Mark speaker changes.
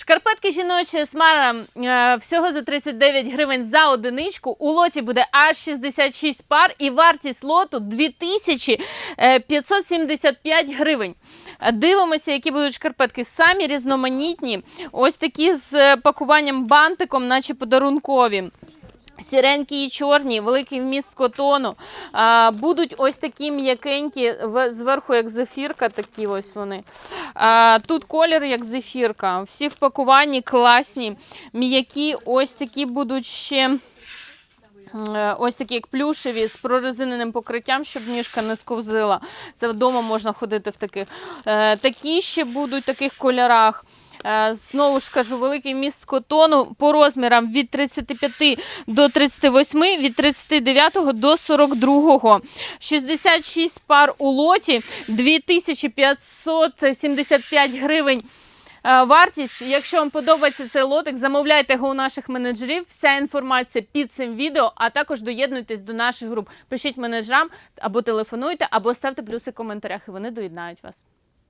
Speaker 1: Шкарпетки жіночі смара е, всього за 39 гривень за одиничку. У лоті буде аж 66 пар і вартість лоту 2575 гривень. Дивимося, які будуть шкарпетки. Самі різноманітні. Ось такі з е, пакуванням бантиком, наче подарункові. Сіренькі і чорні, великий вміст котону. А, будуть ось такі м'якенькі, зверху як зефірка, такі ось вони. А, тут колір як зефірка. Всі в пакуванні класні, м'які, ось такі будуть ще. е, Ось такі як плюшеві з прорезиненим покриттям, щоб ніжка не сковзила. Це вдома можна ходити в таких. Е, Такі ще будуть в таких кольорах. Е, Знову ж скажу, великий міст котону по розмірам від 35 до 38, від 39 до 42. 66 пар у лоті, 2575 гривень. е, Вартість, якщо вам подобається цей лотик, замовляйте його у наших менеджерів. Вся інформація під цим відео, а також доєднуйтесь до наших груп. Пишіть менеджерам або телефонуйте, або ставте плюси в коментарях, і вони доєднають вас.